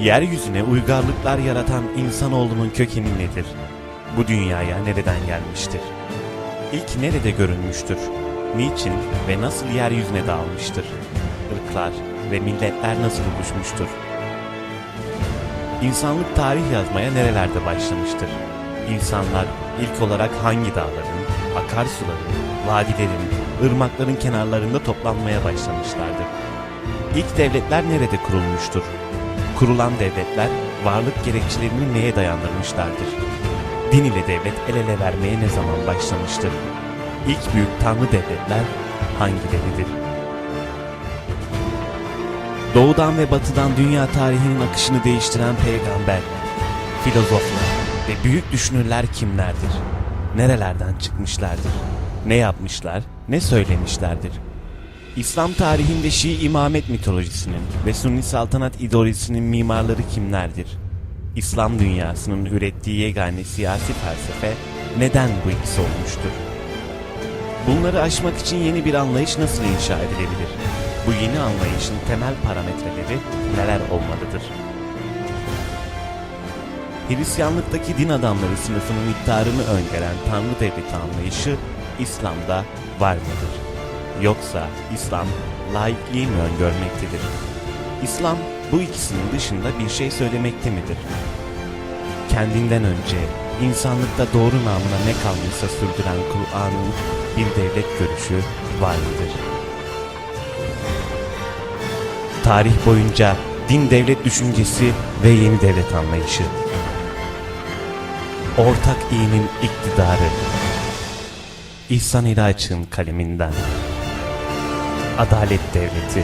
Yeryüzüne uygarlıklar yaratan insanoğlunun kökeni nedir? Bu dünyaya nereden gelmiştir? İlk nerede görünmüştür? Niçin ve nasıl yeryüzüne dağılmıştır? Irklar ve milletler nasıl oluşmuştur? İnsanlık tarih yazmaya nerelerde başlamıştır? İnsanlar ilk olarak hangi dağların, akarsuların, vadilerin, ırmakların kenarlarında toplanmaya başlamışlardır? İlk devletler nerede kurulmuştur? Kurulan devletler varlık gerekçelerini neye dayandırmışlardır? Din ile devlet el ele vermeye ne zaman başlamıştır? İlk büyük tanrı devletler hangileridir? Doğudan ve batıdan dünya tarihinin akışını değiştiren peygamber, filozoflar ve büyük düşünürler kimlerdir? Nerelerden çıkmışlardır? Ne yapmışlar, ne söylemişlerdir? İslam tarihinde Şii imamet mitolojisinin ve Sunni saltanat ideolojisinin mimarları kimlerdir? İslam dünyasının ürettiği yegane siyasi felsefe neden bu ikisi olmuştur? Bunları aşmak için yeni bir anlayış nasıl inşa edilebilir? Bu yeni anlayışın temel parametreleri neler olmalıdır? Hristiyanlıktaki din adamları sınıfının iktidarını öngören Tanrı devleti anlayışı İslam'da var mıdır? Yoksa İslam laikliği mi öngörmektedir? İslam bu ikisinin dışında bir şey söylemekte midir? Kendinden önce insanlıkta doğru namına ne kalmışsa sürdüren Kur'an'ın bir devlet görüşü var mıdır? Tarih boyunca din devlet düşüncesi ve yeni devlet anlayışı. Ortak iyinin iktidarı. İhsan İlaç'ın kaleminden. Adalet Devleti